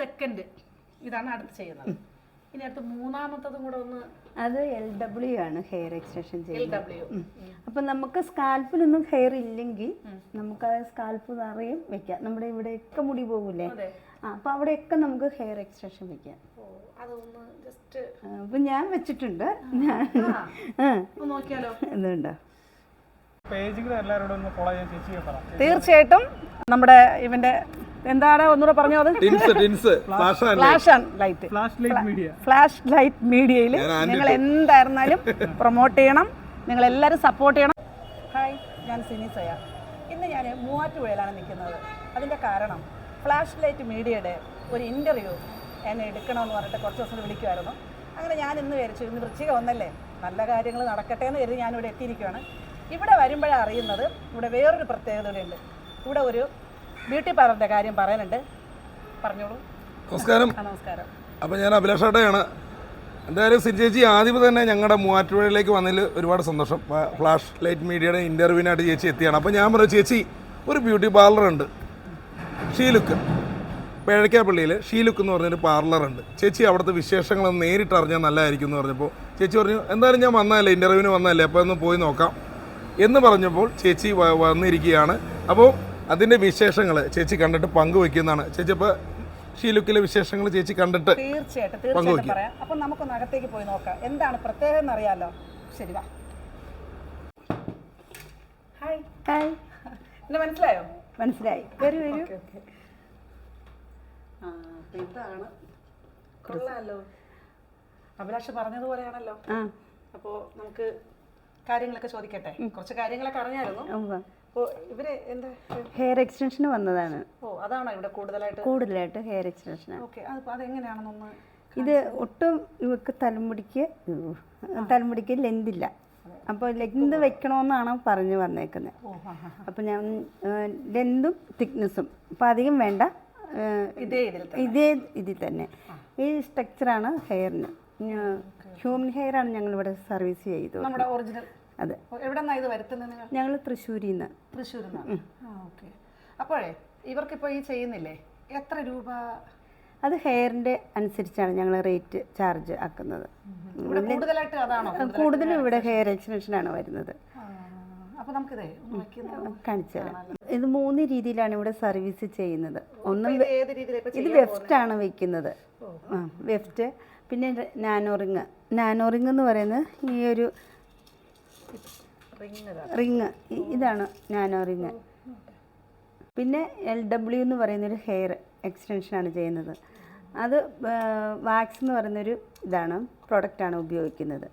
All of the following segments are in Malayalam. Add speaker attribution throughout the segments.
Speaker 1: സെക്കൻഡ് ഇതാണ് അടുത്ത് ചെയ്യുന്നത്. ഇനി അടുത്ത് മൂന്നാമത്തതും കൂടെ ഒന്ന്
Speaker 2: അത് എൽ ഡബ്ല്യു ആണ് ഹെയർ എക്സ്റ്റൻഷൻ
Speaker 1: എൽ
Speaker 2: ചെയ്യുന്നത്
Speaker 1: ഡബ്ല്യു
Speaker 2: അപ്പം നമുക്ക് സ്കാൽപ്പിലൊന്നും ഹെയർ ഇല്ലെങ്കിൽ നമുക്ക് ആ സ്കാൽപ്പ് നിറയും വെക്കാം. നമ്മുടെ ഇവിടെയൊക്കെ മുടി പോകൂലേ
Speaker 1: അതെ.
Speaker 2: ആ അപ്പം അവിടെയൊക്കെ നമുക്ക് ഹെയർ എക്സ്റ്റൻഷൻ വെക്കാം. അപ്പം ഞാൻ വെച്ചിട്ടുണ്ട്. ഞാൻ ഇതുണ്ടോ?
Speaker 3: പേജുകൾ എല്ലാവരോടും ഒന്ന് ഫോളോ ചെയ്യാൻ ചേച്ചിയെ പറ.
Speaker 1: തീർച്ചയായിട്ടും നമ്മുടെ ഇവന്റെ എന്താണ്? ഒന്നുകൂടെ പറഞ്ഞോ അത്?
Speaker 4: Tins tins. Flash
Speaker 1: light.
Speaker 3: Flash light. Media.
Speaker 1: Flash light മീഡിയയിൽ നിങ്ങൾ എന്തായിരുന്നാലും പ്രൊമോട്ട് ചെയ്യണം. നിങ്ങൾ എല്ലാവരും സപ്പോർട്ട് ചെയ്യണം. ഹായ് ഞാൻ സിനി സയ. ഇന്ന് ഞാൻ മൂവാറ്റുപുഴയിലാണ് നിൽക്കുന്നത്. അതിന്റെ കാരണം ഫ്ലാഷ് ലൈറ്റ് മീഡിയയുടെ ഒരു ഇന്റർവ്യൂ എന്നെ എടുക്കണമെന്ന് പറഞ്ഞിട്ട് കുറച്ച് ദിവസം വിളിക്കുമായിരുന്നു അങ്ങനെ ഞാൻ ഇന്ന് വിചാരിച്ചു ഇന്ന് വൃശ്ചിക ഒന്നല്ലേ? നല്ല കാര്യങ്ങൾ നടക്കട്ടെ എന്ന് കരുതി ഞാനിവിടെ എത്തിയിരിക്കുകയാണ് ഇവിടെ വരുമ്പോഴാണ് അറിയുന്നത് ഇവിടെ വേറൊരു പ്രത്യേകത കൂടെയുണ്ട് ഇവിടെ ഒരു ബ്യൂട്ടി പാർലറിന്റെ കാര്യം പറയാനുണ്ട് പറഞ്ഞോളൂ.
Speaker 4: നമസ്കാരം.
Speaker 1: നമസ്കാരം.
Speaker 4: അപ്പോൾ ഞാൻ അഭിലാഷേട്ടയാണ് എന്തായാലും സിരി ചേച്ചി ആദ്യം തന്നെ ഞങ്ങളുടെ മൂവാറ്റുപുഴയിലേക്ക് വന്നതിൽ ഒരുപാട് സന്തോഷം. ഫ്ലാഷ് ലൈറ്റ് മീഡിയയുടെ ഇന്റർവ്യൂവിനായിട്ട് ചേച്ചി എത്തിയാണ്. അപ്പോൾ ഞാൻ പറഞ്ഞു ചേച്ചി ഒരു ബ്യൂട്ടി പാർലർ ഉണ്ട്. ഷീലുക്ക്. പേഴക്കാപ്പള്ളിയിൽ ഷീലുക്ക് എന്ന് പറഞ്ഞൊരു പാർലറുണ്ട് ചേച്ചി അവിടുത്തെ വിശേഷങ്ങൾ നേരിട്ട് അറിഞ്ഞാൽ നല്ലതായിരിക്കും എന്ന് പറഞ്ഞപ്പോൾ ചേച്ചി പറഞ്ഞു എന്തായാലും ഞാൻ വന്നതല്ലേ ഇന്റർവ്യൂവിന് വന്നതല്ലേ അപ്പോൾ ഒന്ന് പോയി നോക്കാം. എന്ന് പറഞ്ഞപ്പോൾ ചേച്ചി വന്നിരിക്കുകയാണ്. അപ്പോൾ അതിന്റെ വിശേഷങ്ങൾ ചേച്ചി കണ്ടിട്ട് പങ്കുവെക്കുന്നതാണ്. ചേച്ചി അപ്പോൾ ഷീലുക്കിലെ വിശേഷങ്ങൾ ചേച്ചി കണ്ടിട്ട്
Speaker 1: തീർച്ചയായിട്ടും തീർച്ചയായിട്ടും പറയാം. അപ്പൊ നമുക്കൊന്ന് അകത്തേക്ക് പോയി നോക്കാം. എന്താണ് പ്രത്യേകത എന്നറിയാലോ ശരി വാ. ഹായ്
Speaker 2: ഹായ്
Speaker 1: മനസ്സിലായോ?
Speaker 2: മനസ്സിലായി. വരൂ വരൂ.
Speaker 1: ഇതാണ്. കൊള്ളാലോ. അഭിലാഷ് പറഞ്ഞതുപോലെയാണല്ലോ. അപ്പോൾ നമുക്ക് കാര്യങ്ങളൊക്കെ ചോദിക്കട്ടെ? കുറച്ച് കാര്യങ്ങളൊക്കെ അറിഞ്ഞായിരുന്നു. ഇവർ എന്താ?
Speaker 2: ഹെയർ എക്സ്റ്റൻഷന് വന്നതാണ്.
Speaker 1: ഓ അതാണോ ഇവിടെ കൂടുതലായിട്ട്?
Speaker 2: കൂടുതലായിട്ട് ഹെയർ എക്സ്റ്റൻഷൻ
Speaker 1: ഓക്കെ അതിപ്പോൾ അതെങ്ങനെയാണെന്നൊന്ന്
Speaker 2: ഇത് ഒട്ടും ഇവക്ക് തലമുടിക്ക് തലമുടിക്ക് ലെന്തില്ല അപ്പോൾ ലെന്ത് വെക്കണമെന്നാണ് പറഞ്ഞു വന്നേക്കുന്നത് അപ്പോൾ ഞാൻ ലെന്തും തിക്നെസ്സും അപ്പോൾ അധികം വേണ്ട.
Speaker 1: ഇതേ ഇതിൽ
Speaker 2: ഇതേ ഇതിൽ തന്നെ. ഈ സ്ട്രക്ചറാണ് ഹെയറിന് ഹ്യൂമൻ ഹെയർ ആണ് ഞങ്ങൾ ഇവിടെ സർവീസ് ചെയ്തത്.
Speaker 1: നമ്മുടെ ഒറിജിനൽ
Speaker 2: അതെ.
Speaker 1: എവിടെ നിന്നാണ് ഇത് വരുത്തുന്നത് നിങ്ങൾ?
Speaker 2: ഞങ്ങൾ തൃശ്ശൂരിൽ നിന്ന്
Speaker 1: തൃശ്ശൂരിൽ നിന്ന് ഓക്കെ. അപ്പോഴേ ഇവർക്കിപ്പോൾ ഈ ചെയ്യുന്നില്ലേ? എത്ര രൂപ?
Speaker 2: അത് ഹെയറിന്റെ അനുസരിച്ചാണ് ഞങ്ങൾ റേറ്റ് ചാർജ് ആക്കുന്നത്. കൂടുതലും ഇവിടെ ഹെയർ വരുന്നത്.
Speaker 1: നമുക്കിതേ ഒന്ന് വയ്ക്കുന്ന
Speaker 2: കാണിച്ചു തരാം. ഇത് മൂന്ന് രീതിയിലാണ് ഇവിടെ സർവീസ് ചെയ്യുന്നത്. ഒന്ന്
Speaker 1: ഇത്
Speaker 2: വെഫ്റ്റ് ആണ് വെക്കുന്നത്. വെഫ്റ്റ് പിന്നെ നാനോറിങ്. നാനോറിങ് നാനോ റിങ് എന്ന് പറയുന്നത് ഈ ഒരു
Speaker 1: റിങ്
Speaker 2: ഇതാണ് നാനോ റിങ് പിന്നെ എൽ ഡബ്ല്യു എന്ന് പറയുന്നൊരു ഹെയർ എക്സ്റ്റൻഷനാണ് ചെയ്യുന്നത്. അത് വാക്സ് എന്ന് പറയുന്നൊരു ഇതാണ് പ്രൊഡക്റ്റാണ് ഉപയോഗിക്കുന്നത്.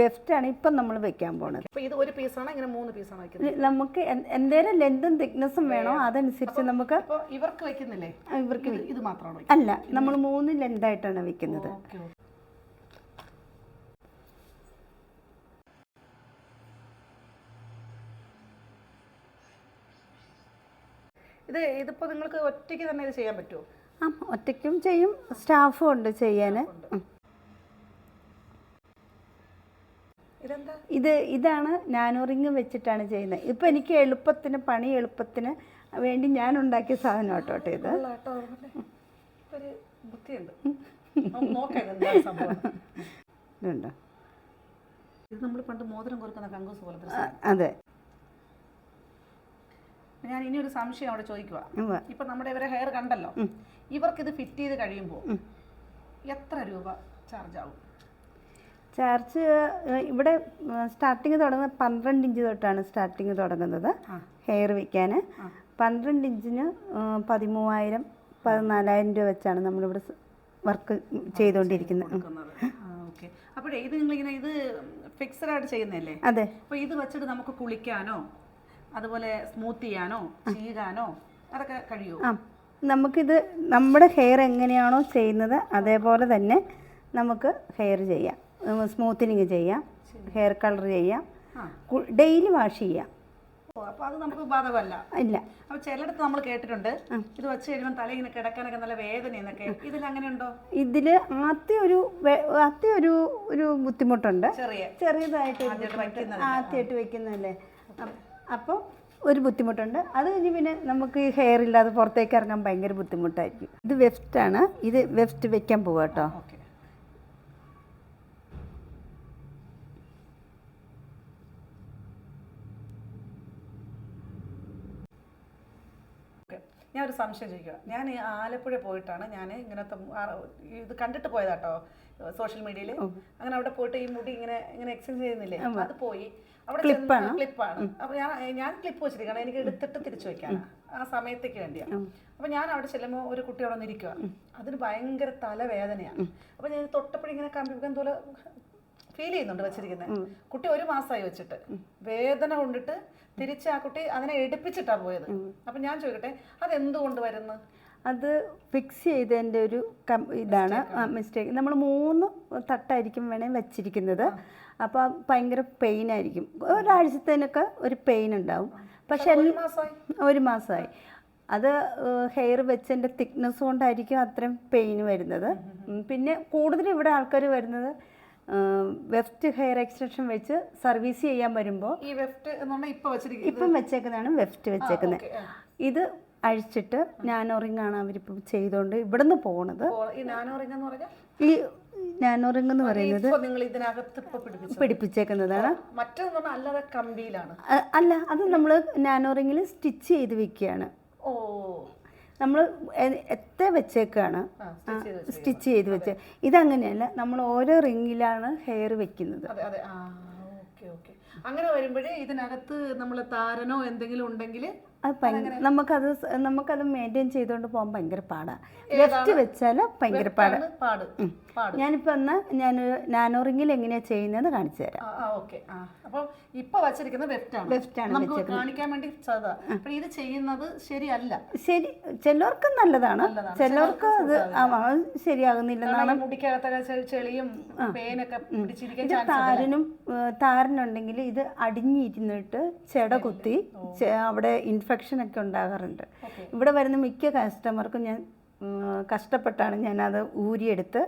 Speaker 2: വെഫ്റ്റ് ആണ് ഇപ്പം നമ്മൾ വെക്കാൻ പോണത്.
Speaker 1: ഇത് ഒരു പീസാണോ ഇങ്ങനെ മൂന്ന് പീസാണോ വയ്ക്കുന്നത്
Speaker 2: ഇത് നമുക്ക് എന്തേലും ലെന്തും തിക്നെസ്സും വേണോ അതനുസരിച്ച് നമുക്ക്
Speaker 1: ഇവർക്ക് വെക്കുന്നില്ലേ?
Speaker 2: ഇവർക്ക്
Speaker 1: ഇത് മാത്രമാണ് മാത്രമാണോ
Speaker 2: അല്ല നമ്മൾ മൂന്ന് ലെന്തായിട്ടാണ് വെക്കുന്നത്.
Speaker 1: ഇത് ഇതിപ്പോൾ നിങ്ങൾക്ക് ഒറ്റയ്ക്ക് തന്നെ ഇത് ചെയ്യാൻ പറ്റുമോ
Speaker 2: ആ ഒറ്റയ്ക്കും ചെയ്യും. സ്റ്റാഫും ഉണ്ട് ചെയ്യാൻ. ഇത് ഇതാണ് നാനോ റിങ് വെച്ചിട്ടാണ് ചെയ്യുന്നത്. ഇപ്പം എനിക്ക് എളുപ്പത്തിന് പണി എളുപ്പത്തിന് വേണ്ടി ഞാൻ ഉണ്ടാക്കിയ സാധനം കേട്ടോ ഇത്?
Speaker 1: ഒരു ബുദ്ധിയുണ്ട്.
Speaker 2: ഇതുണ്ടോ?
Speaker 1: ഇത് നമ്മൾ പണ്ട് മോതിരം കൊടുക്കുന്ന കങ്കൂസ്
Speaker 2: പോലെ അതെ.
Speaker 1: ഞാൻ ഇനി ഒരു സംശയം അവിടെ ചോദിക്കുക. ഇപ്പൊ നമ്മുടെ ഇവരെ ഹെയർ കണ്ടല്ലോ? ഇവർക്ക് ഇത് ഫിറ്റ് ചെയ്ത് കഴിയുമ്പോൾ എത്ര രൂപ ചാർജ് ആവും?
Speaker 2: ചാർജ് ഇവിടെ സ്റ്റാർട്ടിങ് തുടങ്ങുന്നത് പന്ത്രണ്ട് ഇഞ്ച് തൊട്ടാണ് സ്റ്റാർട്ടിങ് തുടങ്ങുന്നത്. ഹെയർ വയ്ക്കാൻ പന്ത്രണ്ട് ഇഞ്ചിന് പതിമൂവായിരം പതിനാലായിരം രൂപ വെച്ചാണ് നമ്മളിവിടെ വർക്ക് ചെയ്തുകൊണ്ടിരിക്കുന്നത്.
Speaker 1: അപ്പോഴേ ഇത് നിങ്ങളിങ്ങനെ ഇത് ഫിക്സഡ് ആയിട്ട് ചെയ്യുന്നതല്ലേ?
Speaker 2: അതെ.
Speaker 1: അപ്പോൾ ഇത് വെച്ചിട്ട് നമുക്ക് കുളിക്കാനോ അതുപോലെ സ്മൂത്ത് ചെയ്യാനോ ചീകാനോ അതൊക്കെ കഴിയുമോ
Speaker 2: ആ നമുക്കിത് നമ്മുടെ ഹെയർ എങ്ങനെയാണോ ചെയ്യുന്നത് അതേപോലെ തന്നെ നമുക്ക് ഹെയർ ചെയ്യാം. സ്മൂത്തനിങ് ചെയ്യാം ഹെയർ കളർ ചെയ്യാം ഡെയിലി വാഷ് ചെയ്യാം.
Speaker 1: അപ്പോൾ അപ്പൊ അത് നമുക്ക് ബാധകമല്ല.
Speaker 2: ഇല്ല.
Speaker 1: അപ്പോൾ ചിലയിടത്ത് നമ്മൾ കേട്ടിട്ടുണ്ട് ഇത് വെച്ച് കഴിയുമ്പോൾ തല ഇങ്ങനെ കിടക്കാനൊക്കെ നല്ല വേദന എന്നൊക്കെ ഇതിൽ അങ്ങനെ ഉണ്ടോ
Speaker 2: ഇതിൽ ആദ്യം ഒരു ആദ്യ ഒരു ഒരു ബുദ്ധിമുട്ടുണ്ട്.
Speaker 1: ചെറിയ.
Speaker 2: ചെറിയതായിട്ട്.
Speaker 1: ആദ്യമായിട്ട്
Speaker 2: വെക്കുന്നതല്ലേ അപ്പം ഒരു ബുദ്ധിമുട്ടുണ്ട്. അത് കഴിഞ്ഞ് പിന്നെ നമുക്ക് ഹെയർ ഇല്ലാതെ പുറത്തേക്ക് ഇറങ്ങാൻ ഭയങ്കര ബുദ്ധിമുട്ടായിരിക്കും. ഇത് ആണ്. ഇത് വെഫ്റ്റ് വെക്കാൻ പോവാ കേട്ടോ.
Speaker 1: ഓക്കെ. ഞാൻ ഒരു സംശയം ചോദിക്കുക ഞാൻ ആലപ്പുഴ പോയിട്ടാണ് ഞാൻ ഇങ്ങനത്തെ ഇത് കണ്ടിട്ട് പോയതാട്ടോ സോഷ്യൽ മീഡിയയിൽ അങ്ങനെ അവിടെ പോയിട്ട് ഈ മുടി ഇങ്ങനെ ഇങ്ങനെ എക്സ്ചേഞ്ച് ചെയ്യുന്നില്ലേ? അത് പോയി. അവിടെ
Speaker 2: ക്ലിപ്പാണ്.
Speaker 1: ക്ലിപ്പാണ് അപ്പൊ ഞാൻ ഞാൻ ക്ലിപ്പ് വെച്ചിരിക്കണം എനിക്ക് എടുത്തിട്ട് തിരിച്ചു വെക്കാൻ ആ സമയത്തേക്ക് വേണ്ടിയാ. അപ്പൊ ഞാൻ അവിടെ ചെല്ലുമ്പോൾ ഒരു കുട്ടി അവിടെ നിന്നിരിക്കുക അതിന് ഭയങ്കര തലവേദനയാണ് അപ്പൊ ഞാൻ തൊട്ടപ്പോഴിങ്ങനെ കമ്പിക്കാൻ പോലെ ഫീൽ ചെയ്യുന്നുണ്ട് വെച്ചിരിക്കുന്നത് കുട്ടി ഒരു മാസമായി വെച്ചിട്ട്. വേദന കൊണ്ടിട്ട് തിരിച്ച് ആ കുട്ടി അതിനെ എടുപ്പിച്ചിട്ടാ പോയത്. അപ്പൊ ഞാൻ ചോദിക്കട്ടെ അത് എന്തുകൊണ്ട് വരുന്നു?
Speaker 2: അത് ഫിക്സ് ചെയ്തതിന്റെ ഒരു ഇതാണ് മിസ്റ്റേക്ക് നമ്മൾ മൂന്ന് തട്ടായിരിക്കും വേണേൽ വെച്ചിരിക്കുന്നത്. അപ്പോൾ ഭയങ്കര പെയിൻ ആയിരിക്കും. ഒരാഴ്ചത്തേനൊക്കെ ഒരു പെയിൻ ഉണ്ടാവും. പക്ഷെ
Speaker 1: ഒരു മാസമായി?
Speaker 2: അത് ഹെയർ വെച്ചതിന്റെ തിക്നെസ് കൊണ്ടായിരിക്കും അത്രയും പെയിൻ വരുന്നത്. പിന്നെ കൂടുതൽ ഇവിടെ ആൾക്കാർ വരുന്നത് വെഫ്റ്റ് ഹെയർ എക്സ്റ്റൻഷൻ വെച്ച് സർവീസ് ചെയ്യാൻ വരുമ്പോൾ
Speaker 1: ഈ വെഫ്റ്റ് ഇപ്പൊ
Speaker 2: വെച്ചേക്കുന്നതാണ് വെഫ്റ്റ് വെച്ചേക്കുന്നത് ഇത് അഴിച്ചിട്ട് നാനോ റിംഗ് ആണ് അവരിപ്പം ചെയ്തുകൊണ്ട് ഇവിടുന്ന് പോണത്.
Speaker 1: ഈ നാനോ റിംഗ് എന്ന്
Speaker 2: പറയുന്നത്
Speaker 1: നിങ്ങൾ ഇതിനകത്ത്
Speaker 2: പിടിപ്പിച്ചേക്കുന്നതാണ്.
Speaker 1: മറ്റേന്ന് അല്ലാതെ കമ്പിയിലാണ്.
Speaker 2: അല്ല അത് നമ്മൾ നാനോ റിംഗിൽ സ്റ്റിച്ച് ചെയ്ത് വെക്കുകയാണ്.
Speaker 1: ഓ.
Speaker 2: നമ്മൾ എത്ര വെച്ചേക്കാണ്. സ്റ്റിച്ച് ചെയ്ത് വെച്ച്. ഇതങ്ങനെയല്ല നമ്മൾ ഓരോ റിംഗിലാണ് ഹെയർ വെക്കുന്നത്.
Speaker 1: അങ്ങനെ വരുമ്പോഴേ ഇതിനകത്ത് നമ്മൾ താരനോ എന്തെങ്കിലും ഉണ്ടെങ്കിൽ
Speaker 2: അത് നമുക്കത് നമുക്കത് മെയിന്റെയിൻ ചെയ്തുകൊണ്ട് പോകാൻ ഭയങ്കര പാടാണ് ലെഫ്റ്റ് വെച്ചാൽ ഭയങ്കര
Speaker 1: പാട്.
Speaker 2: ഞാനിപ്പോൾ എന്നാൽ ഞാൻ നാനോ റിങ്ങിൽ എങ്ങനെയാണ് ചെയ്യുന്നതെന്ന് കാണിച്ചു തരാം.
Speaker 1: ആ ഓക്കെ. ആ അപ്പം ഇപ്പൊ വച്ചിരിക്കുന്നത് ലെഫ്റ്റ് ആണ്. നമുക്ക് കാണിക്കാൻ വേണ്ടി ഇത് ചെയ്യുന്നത് ശരിയല്ല.
Speaker 2: ശരി ചിലർക്ക് നല്ലതാണ്. ചിലർക്ക് അത് ശരിയാകുന്നില്ല. അത് ശരിയാകുന്നില്ലെന്നാണ്
Speaker 1: മുടിക്കകത്തൊക്കെ ചെളിയും പേനൊക്കെ പിടിച്ചിരിക്കാൻ
Speaker 2: ഇത് താരനും താരനുണ്ടെങ്കിൽ ഇത് അടിഞ്ഞിരുന്നിട്ട് ചെട കുത്തി അവിടെ ഇൻഫെക്ഷൻ ഒക്കെ ഉണ്ടാകാറുണ്ട്. ഇവിടെ വരുന്ന മിക്ക കസ്റ്റമർക്കും ഞാൻ കഷ്ടപ്പെട്ടാണ് ഞാനത് ഊരിയെടുത്ത്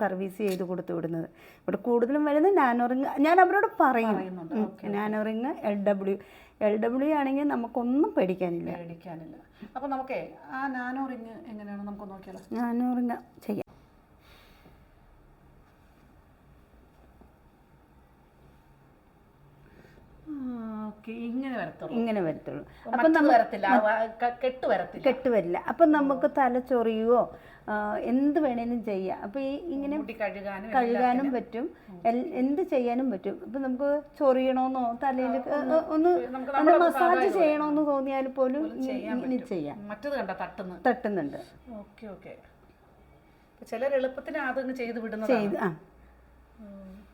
Speaker 2: സർവീസ് ചെയ്ത് കൊടുത്തു വിടുന്നത്. ഇവിടെ കൂടുതലും വരുന്നത് നാനോറിങ് ഞാൻ അവരോട് പറയും. Nano ring L W L W ആണെങ്കിൽ നമുക്കൊന്നും പേടിക്കാനില്ല.
Speaker 1: പേടിക്കാനില്ല. അപ്പോൾ നമുക്കേ ആ നാനോറിങ് എങ്ങനെയാണ്? നമുക്ക് നോക്കിയാലോ.
Speaker 2: നാനോറിങ് ചെയ്യാം.
Speaker 1: ഇങ്ങനെ വരത്തുള്ളൂ.
Speaker 2: ഇങ്ങനെ വരത്തുള്ളൂ.
Speaker 1: മറ്റത് വരത്തില്ല ആ കെട്ട് വരത്തില്ല.
Speaker 2: കെട്ട് വരില്ല. അപ്പം നമുക്ക് തല ചൊറിയുവോ എന്ത് വേണേലും ചെയ്യാം. അപ്പം ഈ ഇങ്ങനെ
Speaker 1: കഴുകാനും
Speaker 2: പറ്റും. എന്ത് ചെയ്യാനും പറ്റും. ഇപ്പം നമുക്ക് ചൊറിയണമെന്നോ തലയിൽ ഒന്ന് മസാജ് ചെയ്യണമെന്ന് തോന്നിയാൽ പോലും ഇങ്ങനെ ചെയ്യാം.
Speaker 1: മറ്റത് കണ്ട തട്ടുന്നു
Speaker 2: തട്ടുന്നുണ്ട്.
Speaker 1: Okay okay. ചിലർ എളുപ്പത്തിന് അതങ്ങ് ചെയ്ത് വിടുന്നത്
Speaker 2: ചെയ്ത് ആ.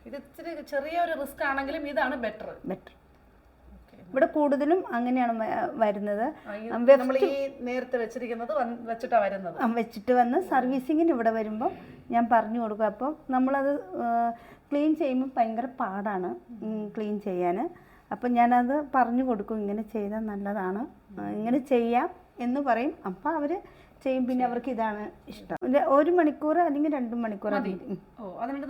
Speaker 1: ഇത് ഇച്ചിരി ചെറിയൊരു റിസ്ക് ആണെങ്കിലും ഇതാണ് ബെറ്റർ.
Speaker 2: ബെറ്റർ. ഇവിടെ കൂടുതലും അങ്ങനെയാണ് വരുന്നത്.
Speaker 1: നേരത്തെ വെച്ചിരിക്കുന്നത് വെച്ചിട്ടാണ് വരുന്നത്.
Speaker 2: വെച്ചിട്ട് വന്ന് സർവീസിങ്ങിന് ഇവിടെ വരുമ്പോൾ ഞാൻ പറഞ്ഞു കൊടുക്കും. അപ്പോൾ നമ്മളത് ക്ലീൻ ചെയ്യുമ്പോൾ ഭയങ്കര പാടാണ് ക്ലീൻ ചെയ്യാൻ അപ്പം ഞാനത് പറഞ്ഞു കൊടുക്കും ഇങ്ങനെ ചെയ്താൽ നല്ലതാണ് ഇങ്ങനെ ചെയ്യാം എന്ന് പറയും. അപ്പം അവർ ചെയ്യും പിന്നെ അവർക്ക് ഇതാണ് ഇഷ്ടം. ഒരു- മണിക്കൂർ അല്ലെങ്കിൽ രണ്ട് മണിക്കൂർ.
Speaker 1: ഓ അതിനുവേണ്ടി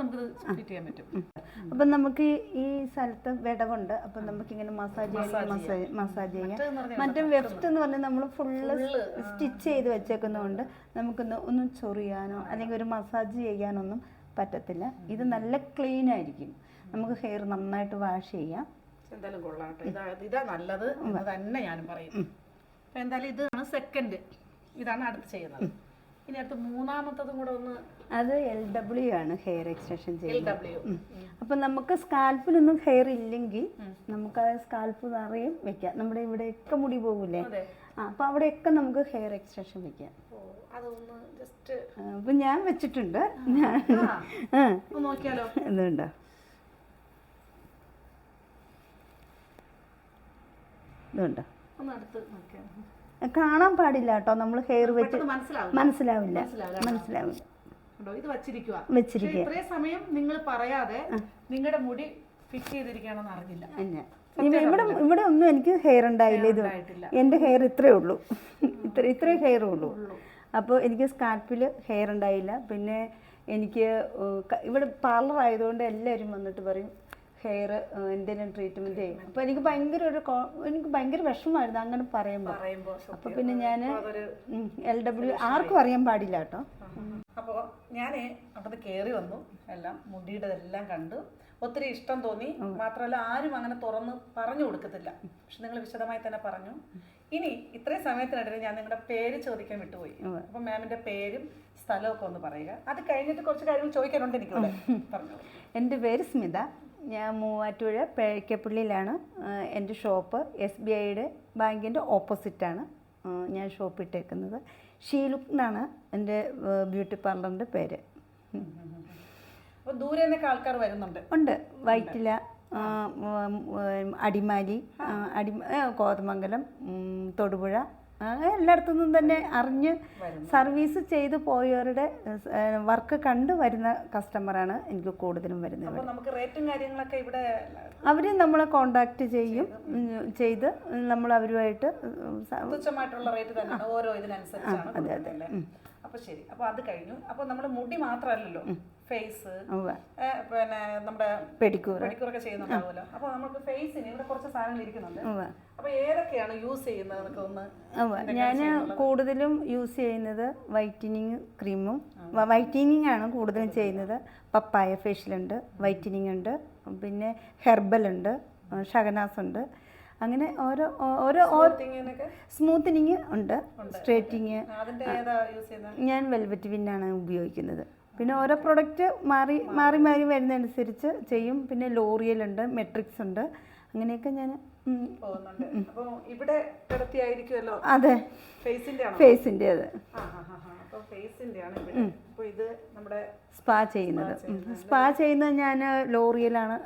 Speaker 1: ഫിറ്റ് ചെയ്യാൻ പറ്റും.
Speaker 2: അപ്പം നമുക്ക് ഈ- സ്ഥലത്ത് വിടവുണ്ട്. അപ്പം നമുക്ക് ഇങ്ങനെ മസാജ് മസാജ് മസാജ് ചെയ്യാം. മറ്റേ വെഫ്റ്റ് എന്ന് പറഞ്ഞാൽ നമ്മൾ ഫുള്ള് സ്റ്റിച്ച് ചെയ്ത് വെച്ചേക്കുന്നതുകൊണ്ട് നമുക്കൊന്ന് ഒന്ന് ചൊറിയാനോ അല്ലെങ്കിൽ ഒരു മസാജ് ചെയ്യാനൊന്നും പറ്റത്തില്ല. ഇത് നല്ല ക്ലീൻ ആയിരിക്കും. നമുക്ക് ഹെയർ നന്നായിട്ട് വാഷ് ചെയ്യാം.
Speaker 1: എന്തായാലും കൊള്ളാം ഇതാ നല്ലത് എന്ന് തന്നെ ഞാനും പറയും. എന്തായാലും ഇതാണ് സെക്കൻഡ് ഇതാണ് അടുത്ത് ചെയ്യുന്നത്. ഇനി അടുത്ത് മൂന്നാമത്തതും കൂടെ ഒന്ന്
Speaker 2: അത് എൽ ഡബ്ല്യു ആണ് ഹെയർ എക്സ്റ്റൻഷൻ ചെയ്യുന്നത്. അപ്പം നമുക്ക് സ്കാൽപ്പിലൊന്നും ഹെയർ ഇല്ലെങ്കിൽ നമുക്ക് ആ സ്കാൽപ്പ് നിറയും വെക്കാം. നമ്മുടെ ഇവിടെയൊക്കെ മുടി പോകില്ലേ?
Speaker 1: അതെ.
Speaker 2: ആ അപ്പം അവിടെയൊക്കെ നമുക്ക് ഹെയർ എക്സ്റ്റൻഷൻ വെക്കാം. അപ്പം ഞാൻ വെച്ചിട്ടുണ്ട്. ഞാൻ
Speaker 1: നോക്കിയാലോ?
Speaker 2: ഇതുണ്ടോ? ഇതുണ്ടോ?
Speaker 1: ഒന്ന് അടുത്ത് നോക്കിയാലോ.
Speaker 2: കാണാൻ പാടില്ല കേട്ടോ. നമ്മൾ ഹെയർ വെച്ച് മനസ്സിലാവില്ല.
Speaker 1: മനസ്സിലാവില്ല.
Speaker 2: മനസ്സിലാവില്ല
Speaker 1: കണ്ടോ? ഇത് വച്ചിരിക്കുക
Speaker 2: വെച്ചിരിക്കുക
Speaker 1: ഇത്രയും സമയം നിങ്ങൾ പറയാതെ നിങ്ങളുടെ മുടി ഫിക്സ് ചെയ്തിരിക്കുകയാണെന്ന് അറിഞ്ഞില്ല.
Speaker 2: ഇവിടെ ഇവിടെ ഒന്നും എനിക്ക് ഹെയർ ഉണ്ടായില്ല ഇത്
Speaker 1: എന്റെ
Speaker 2: എന്റെ ഹെയർ ഇത്രേ ഉള്ളൂ. ഇത്ര ഇത്രേ ഹെയർ ഉള്ളൂ. അപ്പോൾ എനിക്ക് സ്കാർപ്പിൽ ഹെയർ ഉണ്ടായില്ല. പിന്നെ എനിക്ക് ഇവിടെ പാർലർ ആയതുകൊണ്ട് എല്ലാവരും വന്നിട്ട് പറയും ഹെയർ എന്തെങ്കിലും ട്രീറ്റ്മെന്റ് ചെയ്യും. അപ്പൊ എനിക്ക് ഭയങ്കര ഒരു എനിക്ക് ഭയങ്കര വിഷമമായിരുന്നു അങ്ങനെ പറയുമ്പോൾ
Speaker 1: അപ്പൊ
Speaker 2: അപ്പോൾ പിന്നെ ഞാൻ എൽ ഡബ്ല്യു ആർക്കും അറിയാൻ പാടില്ല കേട്ടോ.
Speaker 1: അപ്പോൾ ഞാൻ അവിടുന്ന് കയറി വന്നു. എല്ലാം മുടിയുടെതെല്ലാം കണ്ടു. ഒത്തിരി ഇഷ്ടം തോന്നി. മാത്രമല്ല ആരും അങ്ങനെ തുറന്ന് പറഞ്ഞു കൊടുക്കത്തില്ല. പക്ഷെ നിങ്ങൾ വിശദമായി തന്നെ പറഞ്ഞു. ഇനി ഇത്രയും സമയത്തിനിടയിൽ ഞാൻ നിങ്ങളുടെ പേര് ചോദിക്കാൻ വിട്ടുപോയി. അപ്പൊ മാമിന്റെ പേരും സ്ഥലമൊക്കെ ഒന്ന് പറയുക. അത് കഴിഞ്ഞിട്ട് കുറച്ച് കാര്യങ്ങൾ ചോദിക്കാനുണ്ട് എനിക്കിവിടെ. പറഞ്ഞു
Speaker 2: എന്റെ പേര് സ്മിത. ഞാൻ മൂവാറ്റുപുഴ പേഴക്കപ്പള്ളിയിലാണ് എന്റെ ഷോപ്പ് എസ് ബി ഐയുടെ ബാങ്കിന്റെ ഓപ്പോസിറ്റാണ്. ഞാൻ ഷോപ്പ് ഇട്ടേക്കുന്നത്. ഷീലുക്ക് എന്നാണ് എന്റെ ബ്യൂട്ടി പാർലറിന്റെ പേര്.
Speaker 1: അപ്പോൾ ദൂരെ നിന്നൊക്കെ ആൾക്കാർ വരുന്നുണ്ട്.
Speaker 2: ഉണ്ട്. വൈറ്റില അടിമാലി അടി കോതമംഗലം തൊടുപുഴ ആ, എല്ലായിടത്തുനിന്നും തന്നെ അറിഞ്ഞ് സർവീസ് ചെയ്ത് പോയവരുടെ വർക്ക് കണ്ട് വരുന്ന കസ്റ്റമറാണ് എനിക്ക് കൂടുതലും വരുന്നത്
Speaker 1: ഇവിടെ.
Speaker 2: അവർ നമ്മളെ കോണ്ടാക്ട് ചെയ്യും ചെയ്ത് നമ്മൾ അവരുമായിട്ട്
Speaker 1: തുച്ഛമായിട്ടുള്ള റേറ്റ് തന്നെയാണ് ഓരോ ഇതിനനുസരിച്ചാണ് കൊടുക്കുന്നത് അപ്പൊ ശരി. അപ്പൊ അത് കഴിഞ്ഞു. അപ്പൊ നമ്മുടെ മുടി മാത്രമല്ലല്ലോ ഫേസ്. പിന്നെ നമ്മുടെ
Speaker 2: പെഡിക്യൂർ
Speaker 1: പെഡിക്യൂറൊക്കെ ചെയ്യുന്നുണ്ടാവുമല്ലോ. അപ്പൊ നമുക്ക് ഫേസിന് ഇവിടെ കുറച്ച് സാധനങ്ങൾ ഇരിക്കുന്നുണ്ട്.
Speaker 2: ഉവ്വ.
Speaker 1: അപ്പൊ ഏതൊക്കെയാണ് യൂസ് ചെയ്യുന്നത്? ഒന്ന്
Speaker 2: ഞാൻ കൂടുതലും യൂസ് ചെയ്യുന്നത് വൈറ്റനിങ് ക്രീമും വൈറ്റനിങ് ആണ് കൂടുതലും ചെയ്യുന്നത്. പപ്പായ ഫേഷ്യലുണ്ട് വൈറ്റനിങ് ഉണ്ട്. പിന്നെ ഹെർബൽ ഉണ്ട് ഷഹനാസ് ഉണ്ട്. അങ്ങനെ ഓരോ ഓരോ സ്മൂത്തനിങ് ഉണ്ട്. സ്ട്രേറ്റിങ് ഞാൻ വെൽവെറ്റ് വിന്നാണ് ഉപയോഗിക്കുന്നത്. പിന്നെ ഓരോ പ്രൊഡക്റ്റ് മാറി മാറി. മാറി വരുന്നതനുസരിച്ച് ചെയ്യും. പിന്നെ ലോറിയൽ ഉണ്ട് മെട്രിക്സ് ഉണ്ട്. അങ്ങനെയൊക്കെ ഞാൻ
Speaker 1: ഇവിടെ കിടത്തിയായിരിക്കുമല്ലോ
Speaker 2: അതെ.
Speaker 1: ഫേസിന്റെ
Speaker 2: അത്.
Speaker 1: ഫേസിന്റെ അപ്പൊ ഇത് നമ്മുടെ
Speaker 2: സ്പാ ചെയ്യുന്നത്. സ്പാ ചെയ്യുന്നത്. ഞാൻ ലോറിയലാണ്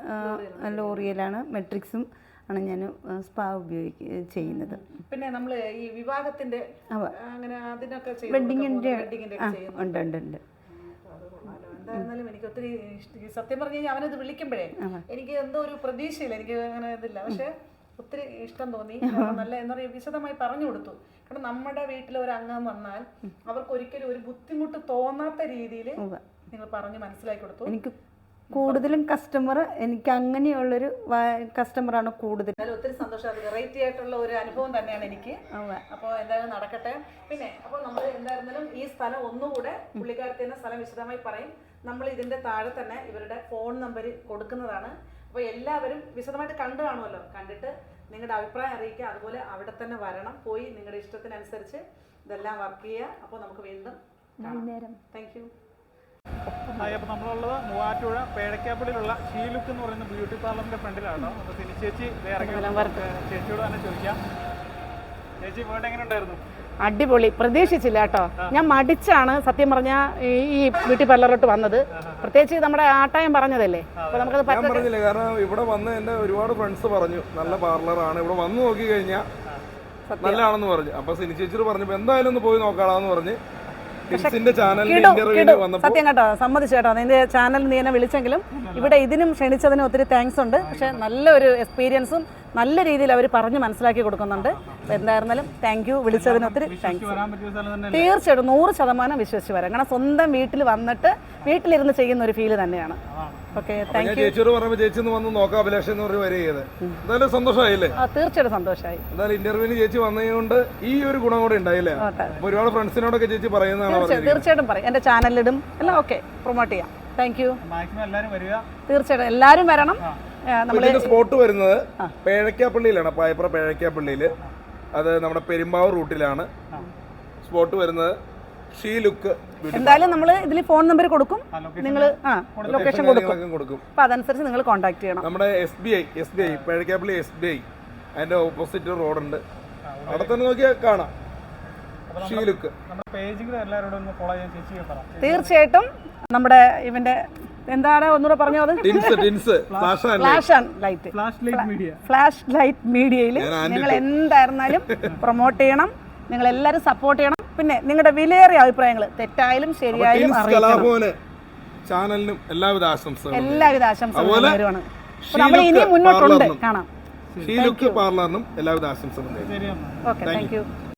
Speaker 2: ലോറിയലാണ് മെട്രിക്സും ആണ് ഞാൻ സ്പാ ഉപയോഗിക്ക ചെയ്യുന്നത്.
Speaker 1: പിന്നെ നമ്മൾ ഈ വിവാഹത്തിന്റെ അങ്ങനെ അതിനൊക്കെ വെഡിങ്ങിന്റെ
Speaker 2: ഉണ്ട് ഉണ്ട് ഉണ്ട്.
Speaker 1: എന്തായിരുന്നാലും എനിക്ക് ഒത്തിരി സത്യം പറഞ്ഞു കഴിഞ്ഞാൽ അവനത് വിളിക്കുമ്പോഴേ എനിക്ക് എന്തോ ഒരു പ്രതീക്ഷയില്ല. എനിക്ക് അങ്ങനെ ഇതില്ല. പക്ഷെ ഒത്തിരി ഇഷ്ടം തോന്നി. നല്ല എന്താ പറയുക വിശദമായി പറഞ്ഞു കൊടുത്തു. കാരണം നമ്മുടെ വീട്ടിൽ ഒരു അംഗം വന്നാൽ അവർക്ക് ഒരിക്കലും ഒരു ബുദ്ധിമുട്ട് തോന്നാത്ത രീതിയിൽ നിങ്ങൾ പറഞ്ഞു മനസ്സിലാക്കി കൊടുത്തു.
Speaker 2: എനിക്ക് കൂടുതലും കസ്റ്റമർ എനിക്ക് അങ്ങനെയുള്ളൊരു കസ്റ്റമറാണ് കൂടുതൽ.
Speaker 1: ഒത്തിരി സന്തോഷം. വെറൈറ്റി ആയിട്ടുള്ള ഒരു അനുഭവം തന്നെയാണ് എനിക്ക്. അപ്പോൾ എന്തായാലും നടക്കട്ടെ. പിന്നെ അപ്പോൾ നമ്മൾ എന്തായിരുന്നാലും ഈ സ്ഥലം ഒന്നുകൂടെ പുള്ളിക്കാരത്തി നിന്ന് സ്ഥലം വിശദമായി പറയും. നമ്മൾ ഇതിന്റെ താഴെ തന്നെ ഇവരുടെ ഫോൺ നമ്പർ കൊടുക്കുന്നതാണ്. അപ്പോൾ എല്ലാവരും വിശദമായിട്ട് കണ്ടു കാണുമല്ലോ. കണ്ടിട്ട് നിങ്ങളുടെ അഭിപ്രായം അറിയിക്കുക. അതുപോലെ അവിടെ തന്നെ വരണം. പോയി നിങ്ങളുടെ ഇഷ്ടത്തിനനുസരിച്ച് ഇതെല്ലാം വർക്ക് ചെയ്യുക. അപ്പോൾ നമുക്ക് വീണ്ടും താങ്ക് യു
Speaker 3: അപ്പോൾ നമ്മളുള്ളത് മൂവാറ്റുപുഴ പേഴക്കാപ്പള്ളിയിലുള്ള ഷീലുക്ക് എന്ന് പറയുന്ന ബ്യൂട്ടി പാർലറിന്റെ ഫ്രണ്ടിലാണ് അപ്പോൾ സിനി ചേച്ചി ദേ ഇറങ്ങി വന്നു. ചേച്ചിയോട് തന്നെ ചോദിക്കാം. ചേച്ചി വേണ്ട എങ്ങനെ ഉണ്ടായിരുന്നു?
Speaker 1: അടിപൊളി. പ്രതീക്ഷിച്ചില്ല കേട്ടോ. ഞാൻ മടിച്ചാണ് സത്യം പറഞ്ഞ ഈ ബ്യൂട്ടി പാർലറിലോട്ട് വന്നത്. പ്രത്യേകിച്ച് നമ്മുടെ ആട്ടായം പറഞ്ഞതല്ലേ? അപ്പൊ നമുക്കത്
Speaker 4: ഞാൻ പറഞ്ഞില്ല കാരണം ഇവിടെ വന്ന് എന്റെ ഒരുപാട് ഫ്രണ്ട്സ് പറഞ്ഞു. നല്ല പാർലറാണ്. ഇവിടെ വന്ന് നോക്കി കഴിഞ്ഞാൽ നല്ലതാണെന്ന് പറഞ്ഞു. അപ്പൊ സിനി ചേച്ചി പറഞ്ഞപ്പോ എന്തായാലും ഒന്ന് പോയി നോക്കാടാന്ന് പറഞ്ഞ്.
Speaker 1: സത്യം കേട്ടോ സമ്മതിച്ചു കേട്ടോ. നിന്റെ ചാനൽ നീ എന്നെ വിളിച്ചെങ്കിലും ഇവിടെ ഇതിനും ക്ഷണിച്ചതിന് ഒത്തിരി താങ്ക്സ് ഉണ്ട്. പക്ഷെ നല്ലൊരു എക്സ്പീരിയൻസും നല്ല രീതിയിൽ അവർ പറഞ്ഞ് മനസ്സിലാക്കി കൊടുക്കുന്നുണ്ട്. എന്തായിരുന്നാലും താങ്ക് യു വിളിച്ചതിന് ഒത്തിരി താങ്ക്സ് തീർച്ചയായിട്ടും നൂറ് ശതമാനം വിശ്വസിച്ച് വരാം. കാരണം സ്വന്തം വീട്ടിൽ വന്നിട്ട് വീട്ടിലിരുന്ന് ചെയ്യുന്ന ഒരു ഫീൽ തന്നെയാണ്.
Speaker 4: ചേച്ചിയോട് പറഞ്ഞപ്പോ ചേച്ചി ഒന്ന് വന്ന് നോക്കാം അഭിലാഷം എന്ന് പറഞ്ഞ് എന്തായാലും സന്തോഷമായില്ലേ?
Speaker 1: തീർച്ചയായിട്ടും സന്തോഷമായി.
Speaker 4: എന്തായാലും ഇന്റർവ്യൂവിന് ചേച്ചി വന്നതുകൊണ്ട് ഈ ഒരു ഗുണം കൂടെ ഉണ്ടായില്ലേ? ഒരുപാട് ഫ്രണ്ട്സിനോടൊക്കെ ചേച്ചി പറയുന്നതാണ്
Speaker 1: തീർച്ചയായിട്ടും പറയും. എന്റെ ചാനലിടും എല്ലാം ഓക്കെ പ്രൊമോട്ട് ചെയ്യാം. താങ്ക് യു തീർച്ചയായിട്ടും എല്ലാവരും വരണം.
Speaker 4: ഇതിന്റെ സ്പോട്ട് വരുന്നത് പേഴക്കാപ്പള്ളിയിലാണ്. പായപ്ര പേഴക്കാപ്പള്ളിയിൽ അത് നമ്മുടെ പെരുമ്പാവൂർ റൂട്ടിലാണ്. സ്പോട്ട് വരുന്നത് ഷീ ലുക്ക്
Speaker 1: എന്തായാലും നമ്മൾ ഇതിൽ ഫോൺ നമ്പർ കൊടുക്കും. നിങ്ങൾ ആ ലൊക്കേഷൻ കൊടുക്കും. അപ്പൊ അതനുസരിച്ച് നിങ്ങൾ കോൺടാക്ട് ചെയ്യണം.
Speaker 4: നമ്മുടെ S B I S B I Pazhakkappilly S B I അതിന്റെ ഓപ്പോസിറ്റ് റോഡുണ്ട് അവിടെ തന്നെ നോക്കിയാൽ കാണാം.
Speaker 1: തീർച്ചയായിട്ടും നമ്മുടെ ഇവന്റെ എന്താണ് ഒന്നുകൂടെ പറഞ്ഞു അത്?
Speaker 4: Tins tins. Flash
Speaker 1: light.
Speaker 3: Flash light media.
Speaker 1: Flash light മീഡിയയിൽ നിങ്ങൾ എന്തായിരുന്നാലും പ്രൊമോട്ട് ചെയ്യണം. നിങ്ങൾ എല്ലാവരും സപ്പോർട്ട് ചെയ്യണം. പിന്നെ നിങ്ങളുടെ വിലയേറിയ അഭിപ്രായങ്ങൾ തെറ്റായാലും ശരിയായാലും
Speaker 4: കലാഭവന് ചാനലിനും എല്ലാവിധ ആശംസകളും
Speaker 1: എല്ലാവിധ ആശംസകളും നമ്മൾ ഇനി മുന്നോട്ടുണ്ട്. കാണാം.
Speaker 4: ഷീലുക്ക് പാർലറിനും എല്ലാവിധ ആശംസകളും
Speaker 1: ഓക്കെ താങ്ക് യു